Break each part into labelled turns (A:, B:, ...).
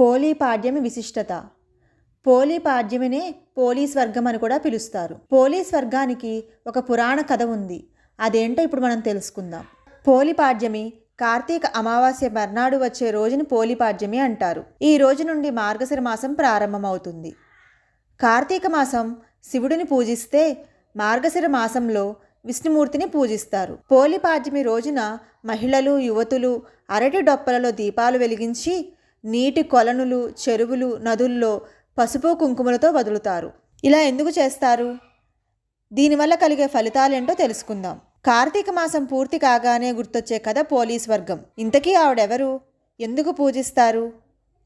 A: పోలీపాడ్యమి విశిష్టత. పోలీపాడ్యమినే పోలీస్ వర్గం అని కూడా పిలుస్తారు. పోలీస్ వర్గానికి ఒక పురాణ కథ ఉంది. అదేంటో ఇప్పుడు మనం తెలుసుకుందాం. పోలిపాడ్యమి కార్తీక అమావాస్య మర్నాడు వచ్చే రోజుని పోలిపాడ్యమి అంటారు. ఈ రోజు నుండి మార్గశిర మాసం ప్రారంభమవుతుంది. కార్తీక మాసం శివుడిని పూజిస్తే మార్గశిర మాసంలో విష్ణుమూర్తిని పూజిస్తారు. పోలిపాడ్యమి రోజున మహిళలు యువతులు అరటి డొప్పలలో దీపాలు వెలిగించి నీటి కొలనులు చెరువులు నదుల్లో పసుపు కుంకుమలతో వదులుతారు. ఇలా ఎందుకు చేస్తారు? దీనివల్ల కలిగే ఫలితాలేంటో తెలుసుకుందాం. కార్తీక మాసం పూర్తి కాగానే గుర్తొచ్చే కథ పోలీస్ వర్గం. ఇంతకీ ఆవిడెవరు? ఎందుకు పూజిస్తారు?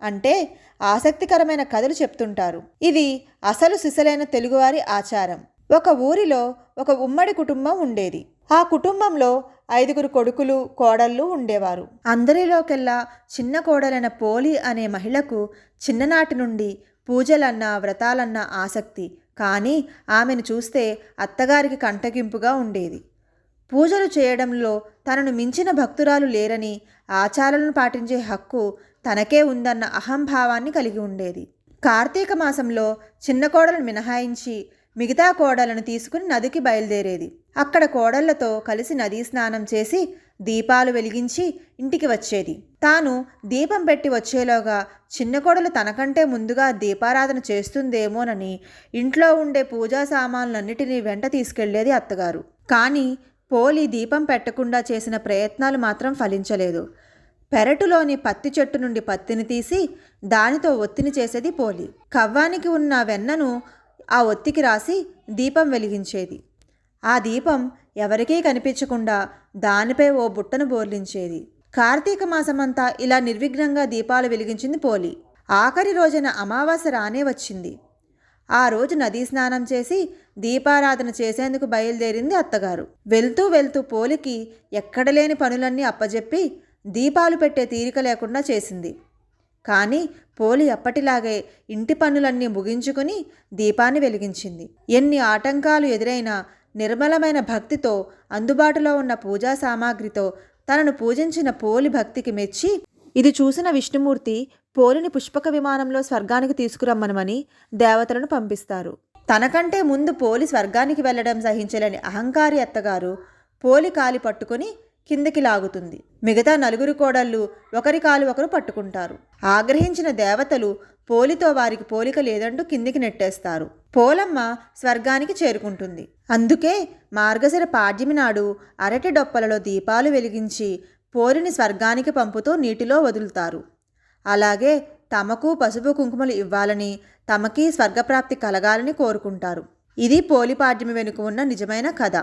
A: అంటే ఆసక్తికరమైన కథలు చెప్తుంటారు. ఇది అసలు సిసలైన తెలుగువారి ఆచారం. ఒక ఊరిలో ఒక ఉమ్మడి కుటుంబం ఉండేది. ఆ కుటుంబంలో ఐదుగురు కొడుకులు కోడళ్ళు ఉండేవారు. అందరిలోకెల్లా చిన్న కోడలైన పోలి అనే మహిళకు చిన్ననాటి నుండి పూజలన్నా వ్రతాలన్నా ఆసక్తి. కానీ ఆమెను చూస్తే అత్తగారికి కంటగింపుగా ఉండేది. పూజలు చేయడంలో తనను మించిన భక్తురాలు లేరని ఆచారాలను పాటించే హక్కు తనకే ఉందన్న అహంభావాన్ని కలిగి ఉండేది. కార్తీక మాసంలో చిన్న కోడలను మినహాయించి మిగతా కోడలను తీసుకుని నదికి బయలుదేరేది. అక్కడ కోడళ్ళతో కలిసి నదీ స్నానం చేసి దీపాలు వెలిగించి ఇంటికి వచ్చేది. తాను దీపం పెట్టి వచ్చేలోగా చిన్న కోడలు తనకంటే ముందుగా దీపారాధన చేస్తుందేమోనని ఇంట్లో ఉండే పూజా సామాన్లన్నిటినీ వెంట తీసుకెళ్ళేది అత్తగారు. కానీ పోలి దీపం పెట్టకుండా చేసిన ప్రయత్నాలు మాత్రం ఫలించలేదు. పెరటులోని పత్తి చెట్టు నుండి పత్తిని తీసి దానితో ఒత్తిని చేసేది పోలి. కవ్వానికి ఉన్న వెన్నను ఆ ఒత్తికి రాసి దీపం వెలిగించేది. ఆ దీపం ఎవరికీ కనిపించకుండా దానిపై ఓ బుట్టను బోర్లించేది. కార్తీక మాసమంతా ఇలా నిర్విఘ్నంగా దీపాలు వెలిగించింది పోలి. ఆఖరి రోజున అమావాస్య రానే వచ్చింది. ఆ రోజు నదీ స్నానం చేసి దీపారాధన చేసేందుకు బయలుదేరింది అత్తగారు. వెళ్తూ వెళ్తూ పోలికి ఎక్కడలేని పనులన్నీ అప్పజెప్పి దీపాలు పెట్టే తీరిక లేకుండా చేసింది. కానీ పోలి అప్పటిలాగే ఇంటి పనులన్నీ ముగించుకుని దీపాన్ని వెలిగించింది. ఎన్ని ఆటంకాలు ఎదురైనా నిర్మలమైన భక్తితో అందుబాటులో ఉన్న పూజా సామాగ్రితో తనను పూజించిన పోలి భక్తికి మెచ్చి ఇది చూసిన విష్ణుమూర్తి పోలిని పుష్పక విమానంలో స్వర్గానికి తీసుకురమ్మనమని దేవతలను పంపిస్తారు. తనకంటే ముందు పోలి స్వర్గానికి వెళ్ళడం సహించలేని అహంకారి అత్తగారు పోలి కాలి పట్టుకుని కిందకి లాగుతుంది. మిగతా నలుగురు కోడళ్ళు ఒకరి కాలు ఒకరు పట్టుకుంటారు. ఆగ్రహించిన దేవతలు పోలితో వారికి పోలిక లేదంటూ కిందికి నెట్టేస్తారు. పోలమ్మ స్వర్గానికి చేరుకుంటుంది. అందుకే మార్గశిర పాడ్యమి నాడు అరటి డొప్పలలో దీపాలు వెలిగించి పోలిని స్వర్గానికి పంపుతూ నీటిలో వదులుతారు. అలాగే తమకు పసుపు కుంకుమలు ఇవ్వాలని తమకి స్వర్గప్రాప్తి కలగాలని కోరుకుంటారు. ఇది పోలిపాడ్యమి వెనుక ఉన్న నిజమైన కథ.